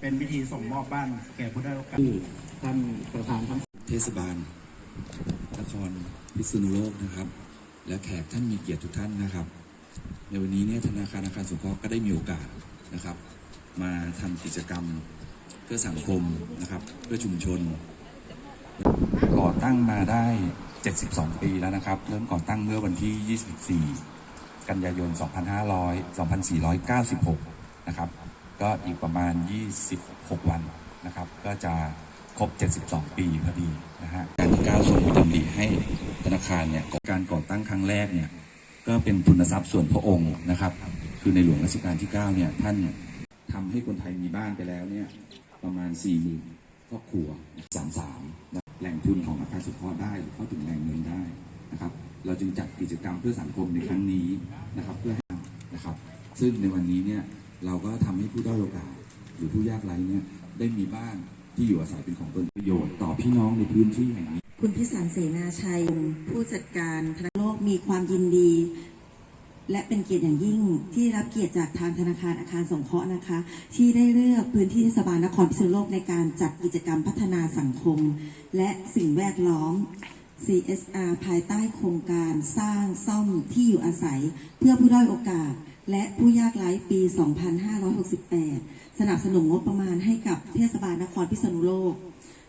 เป็นพิธีส่งมอบบ้านแก่ผู้ได้อยโอกาสที่ท่านประธานทั้งเทศบาลนครพิษณุโลกนะครับ และแขกท่านมีเกียรติทุกท่านนะครับ ในวันนี้เนี่ยธนาคารอาคารสงเคราะห์ก็ได้มีโอกาสนะครับ มาทำกิจกรรมเพื่อสังคมนะครับ เพื่อชุมชน ก่อตั้งมาได้ 72 ปีแล้วนะครับ เริ่มก่อตั้งเมื่อวันที่ 24 กันยายน 2500 2496 นะครับ ก็อีกประมาณ 26 วันนะครับ ก็จะครบ 72 ปีพอดีนะฮะการที่ก้าวทรงพระดำริให้ธนาคารเนี่ยการก่อตั้งครั้งแรกเนี่ยก็เป็นทุนทรัพย์ส่วนพระองค์นะครับ คือในหลวงรัชกาลที่ 9 เนี่ยท่านทำให้คนไทยมีบ้านไปแล้วเนี่ยประมาณ4 0,000ครอบครัว33นะแหล่งทุนของอาคารสุขภได้เข้าถึงแหล่งเงินได้นะครับ เราจึงจัดกิจกรรมเพื่อสังคมในครั้งนี้นะครับเพื่อให้นะครับ ซึ่งในวันนี้เนี่ย เราก็ทำให้ผู้ด้อยโอกาสหรือผู้ยากไร้เนี่ยได้มีบ้านที่อยู่อาศัยเป็นของตนประโยชน์ต่อพี่น้องในพื้นที่แห่งนี้ คุณพิสารเสนาชัย ผู้จัดการธนาคารโลกมีความยินดี และเป็นเกียรติอย่างยิ่งที่รับเกียรติจากทางธนาคารอาคารสงเคราะห์นะคะ ที่ได้เลือกพื้นที่เทศบาลนครพิษณุโลกในการจัดกิจกรรมพัฒนาสังคม และสิ่งแวดล้อม CSR ภายใต้โครงการสร้างซ่อมที่อยู่อาศัย เพื่อผู้ด้อยโอกาส และผู้ยากไร้ปี 2568 สนับสนุนงบประมาณให้กับเทศบาลนครพิษณุโลก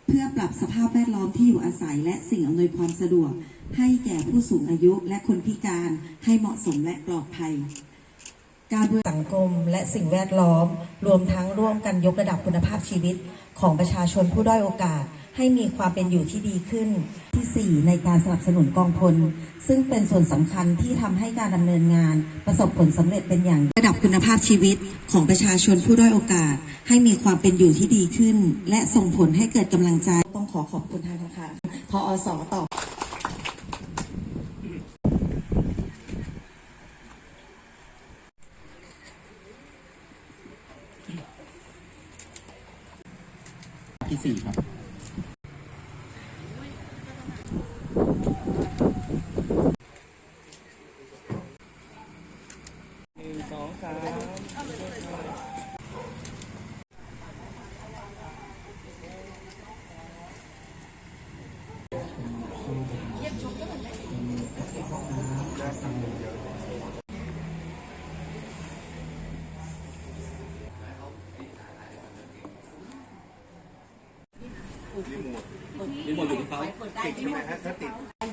เพื่อปรับสภาพแวดล้อมที่อยู่อาศัย และสิ่งอำนวยความสะดวก ให้แก่ผู้สูงอายุและคนพิการให้เหมาะสมและปลอดภัย การดูแลสังคมและสิ่งแวดล้อม รวมทั้งร่วมกันยกระดับคุณภาพชีวิตของประชาชนผู้ด้อยโอกาส ให้มีความเป็นอยู่ที่ดีขึ้น ที่ 4 ในการสนับสนุนกองพล ซึ่งเป็นส่วนสำคัญที่ทำให้การดำเนินงาน ประสบผลสำเร็จเป็นอย่างระดับคุณภาพชีวิตของประชาชนผู้ด้อยโอกาส ให้มีความเป็นอยู่ที่ดีขึ้น และส่งผลให้เกิดกำลังใจต้องขอขอบคุณทางธนาคารพออสต่อที่สี่ครับ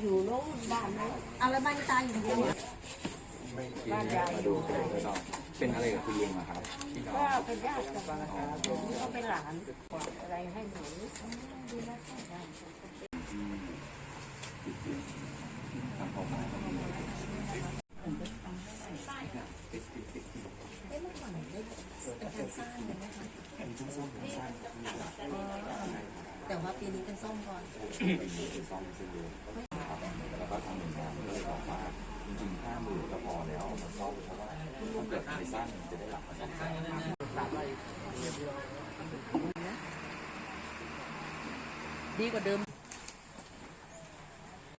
อยู่โน่นบ้านนู้นเอาแล้วบ้านตายอย่างเดียวบ้านยายอยู่ไหนเป็นอะไรกับคุณลุงอะครับที่เราก็เป็นญาติกันผมก็เป็นหลานอะไรให้หนูดูแลได้ ทำออกมา แต่ว่าปีนี้เป็นส้มก่อนแล้วก็ทางหน่วยงานก็เลยบอกว่าจริงๆห้าหมื่นก็พอแล้วเอามาซ่อมเพราะว่าถ้าเกิดใครสร้างมันจะได้หลักมาซ่อมแซมดีกว่าเดิม